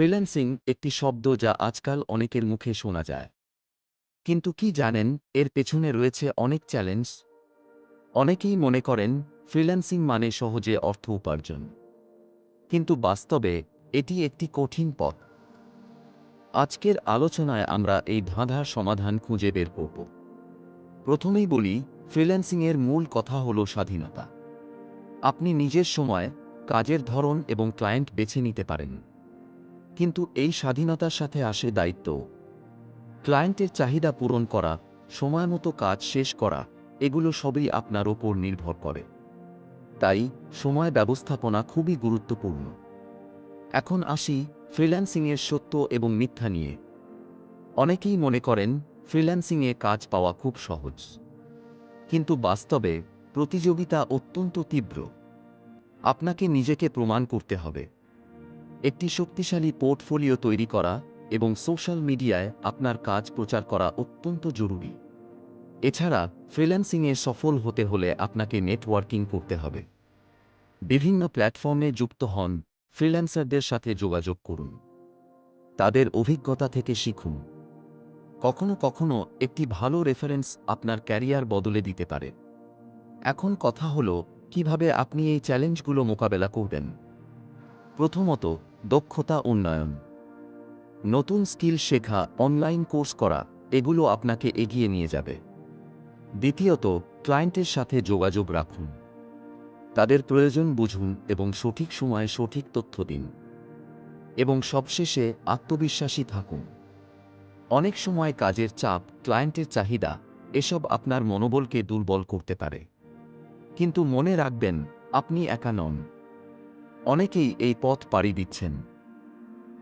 Freelancing একটি শব্দ যা আজকাল অনেকের মুখে শোনা যায়। কিন্তু কি জানেন, এর পেছনে রয়েছে অনেক চ্যালেঞ্জ। অনেকেই মনে করেন, ফ্রিল্যান্সিং মানে সহজে অর্থ উপার্জন। কিন্তু বাস্তবে, এটি একটি কঠিন পথ। আজকের আলোচনায় আমরা এই ধাঁধার সমাধান খুঁজে বের করব। প্রথমেই বলি ফ্রিল্যান্সিংয়ের মূল কথা হল স্বাধীনতা। আপনি নিজের সময়, কাজের ধরন এবং ক্লায়েন্ট বেছে নিতে পারেন। কিন্তু এই স্বাধীনতার সাথে আসে দায়িত্ব। ক্লায়েন্টের চাহিদা পূরণ করা, সময়মতো কাজ শেষ করা, এগুলো সবই আপনার ওপর নির্ভর করে। তাই সময় ব্যবস্থাপনা খুবই গুরুত্বপূর্ণ। এখন আসি ফ্রিল্যান্সিংয়ের সত্য এবং মিথ্যা নিয়ে। অনেকেই মনে করেন ফ্রিল্যান্সিংয়ে কাজ পাওয়া খুব সহজ। কিন্তু বাস্তবে প্রতিযোগিতা অত্যন্ত তীব্র। আপনাকে নিজেকে প্রমাণ করতে হবে। একটি শক্তিশালী পোর্টফোলিও তৈরি করা এবং সোশ্যাল মিডিয়ায় আপনার কাজ প্রচার করা অত্যন্ত জরুরি। এছাড়া, ফ্রিল্যান্সিংয়ে সফল হতে হলে আপনাকে নেটওয়ার্কিং করতে হবে। বিভিন্ন প্ল্যাটফর্মে যুক্ত হন, ফ্রিল্যান্সারদের সাথে যোগাযোগ করুন। তাদের অভিজ্ঞতা থেকে শিখুন। কখনো কখনো একটি ভালো রেফারেন্স আপনার ক্যারিয়ার বদলে দিতে পারে। এখন কথা হলো, কীভাবে আপনি এই চ্যালেঞ্জগুলো মোকাবেলা করবেন? প্রথমত দক্ষতা উন্নয়ন। নতুন স্কিল শেখা, অনলাইন কোর্স করা, এগুলো আপনাকে এগিয়ে নিয়ে যাবে। দ্বিতীয়ত, ক্লায়েন্টের সাথে যোগাযোগ রাখুন। তাদের প্রয়োজন বুঝুন এবং সঠিক সময়ে সঠিক তথ্য দিন। এবং সবশেষে, আত্মবিশ্বাসী থাকুন। অনেক সময় কাজের চাপ, ক্লায়েন্টের চাহিদা, এসব আপনার মনোবলকে দুর্বল করতে পারে। কিন্তু মনে রাখবেন, আপনি একা নন। অনেকেই এই পথ পাড়ি দিচ্ছেন।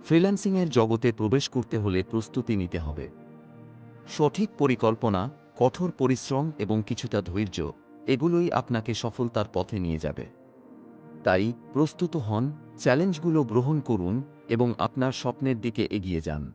ফ্রিল্যান্সিংয়ের জগতে প্রবেশ করতে হলে প্রস্তুতি নিতে হবে। সঠিক পরিকল্পনা, কঠোর পরিশ্রম এবং কিছুটা ধৈর্য, এগুলোই আপনাকে সফলতার পথে নিয়ে যাবে। তাই প্রস্তুত হন, চ্যালেঞ্জগুলো গ্রহণ করুন এবং আপনার স্বপ্নের দিকে এগিয়ে যান।